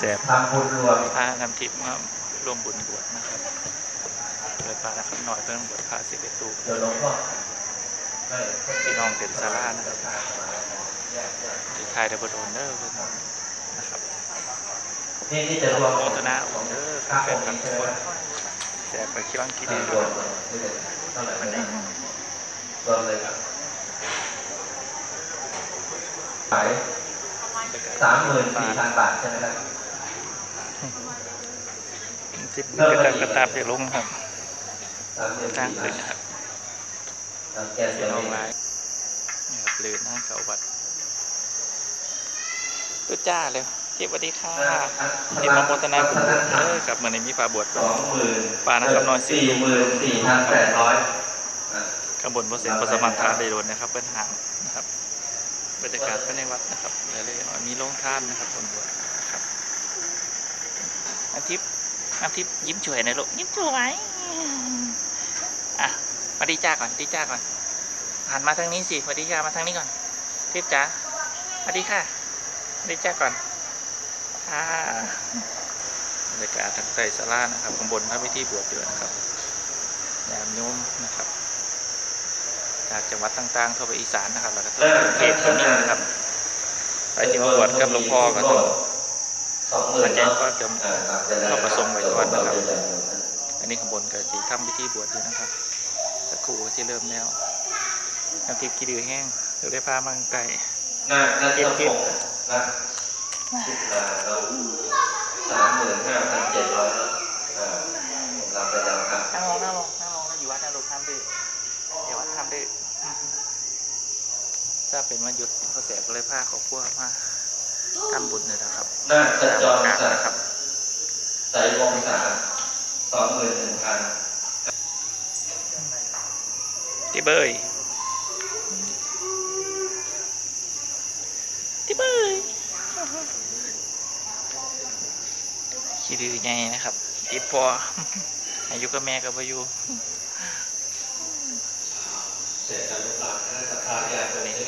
แสบทำบุญรวมพานำทิพย์มาร่วมบุญบวชนะครับเลยพานะครับหน่อยเพื่อนบวชพาสิบเอ็ดตูเดี๋ยวหลวงพ่อไม่พี่น้องเต็มซาร่านะครับที่ไทยเดบโดนเนอร์เพิ่นนะครับนี่นี่จะรวมโมทนาองค์เด้อครับเป็นครับทุกคนแสบไปคิดว่างคิดดีรวมเท่าไหร่ไม่ได้รวมเลยครับขาย สามหมื่นสี่พันบาทใช่ไหมครับสิบกระตับกระตับเดี๋ยวลงครับสามหมื่นจ้างสี่ขึ้พันนนะครับแกเสีพี่ยน้องงไลน์นี่ครับลืนนะเขาวัดตุ๊จ้าเลยเจ็บสวัสดีค่ะเห็นมาโมทนาบุญเออกับเหมือนในมีฝาบวชสองหมื่นปานะครับน้อยสิสี่หมื่นสี่พันแปดร้อยข้างบนพระเศียรพระสมังทานได้โดนนะครับเป็นหางนะครับ บรรยากาศภายในวัดนะครับแล้วเลยๆมีโรงท่านนะครับบนบวชครับอาทิตย์อาทิตย์ยิ้มช่วยหนะลูกยิ้มช่วยอะมาดีจ้าก่อนดีจ้าก่อนหันมาทางนี้สิมาดีจ้ามาทางนี้ก่อนทิพย์จ้าสวัสดีค่ะสวัสดีจ้าก่อนค่ะบรรยากาศทางใต้ศาลานะครับข้างบนพระพิธีบวชอยู่นะครับยามโยมนะครับ จากจังหวัดต่างๆทั่วไปอีสานนะครับแล้วก็ทั่วกรุงเทพก็มีนะครับไปที่มาบวชกับหลวงพ่อก็ต้องสองหมื่นอาจารย์ก็จะเออครับเข้าประสงค์ไว้ก่อนนะครับ อันนี้ข้างบนก็สีทำพิธีบวชอยู่นะครับสักครู่ก็จะเริ่มแล้วน้ำทิพย์กีดือแห้งเดี๋ยวได้พามาไกลน่าน่าจะคงนะคิดมาเราสามหมื่นห้าพันเจ็ดร้อยอ่าผมรับไปแล้วครับนั่งลงนั่งลงนั่งลงอยู่วัดนั่งลงทำดื้อเดี๋ยววัดทำดื้ อถ้าเป็นวันหยุดเขาแสบก็เลยพาเขาพวกมาทำบุญเลยนะครับน่าจะจองตามโอกาสสัตนะครับใส่วงศาสองหมื่นหนึ่งพันที่เบยที่เบยขี้ดื้อไงนะครับ ติดพอ อายุกับแม่กับอายุเสร็จแล้วลูกหลานคณะสัตยาตัวนี้คือคุยนวั